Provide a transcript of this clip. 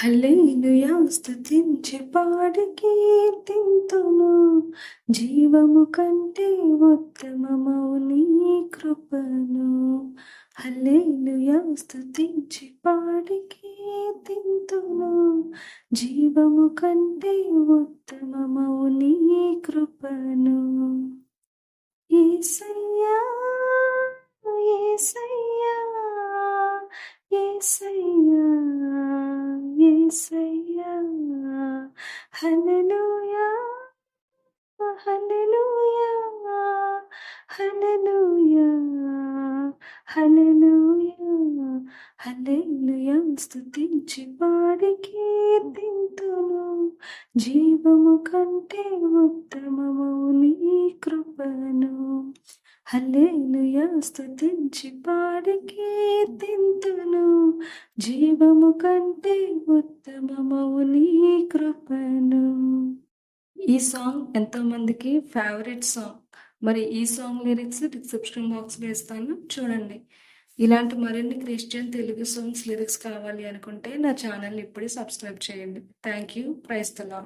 హల్లెలూయా స్తుతించి పాడి కీర్తింతును. జీవము కంటే ఉత్తమమౌ నీ కృపను. హల్లెలూయా స్తుతించి పాడి కీర్తింతును. జీవము కంటే ఉత్తమమౌ నీ కృపను. ఏసయ్యా ఏసయ్యా ఏసయ్యా. ఏసయ్యా హల్లెలూయా! హల్లెలూయా! హల్లెలూయా! హల్లెలూయా! హల్లెలూయా! స్తుతించి పాడి కీర్తింతును. జీవము కంటే ఉత్తమము నీ కృపను. హల్లెలూయా! స్తుతించి పాడి కీర్తింతును. జీవము కంటే ఉత్తమమవు నీ కృపను. ఈ సాంగ్ ఎంతో మందికి ఫేవరెట్ సాంగ్ మరి ఈ సాంగ్ లిరిక్స్ డిస్క్రిప్షన్ బాక్స్ వేస్తాను చూడండి. ఇలాంటి మరిన్ని క్రిస్టియన్ తెలుగు సాంగ్స్ లిరిక్స్ కావాలి అనుకుంటే నా ఛానల్ ఇప్పుడే సబ్స్క్రైబ్ చేయండి. థ్యాంక్ యూ ప్రైస్ తలా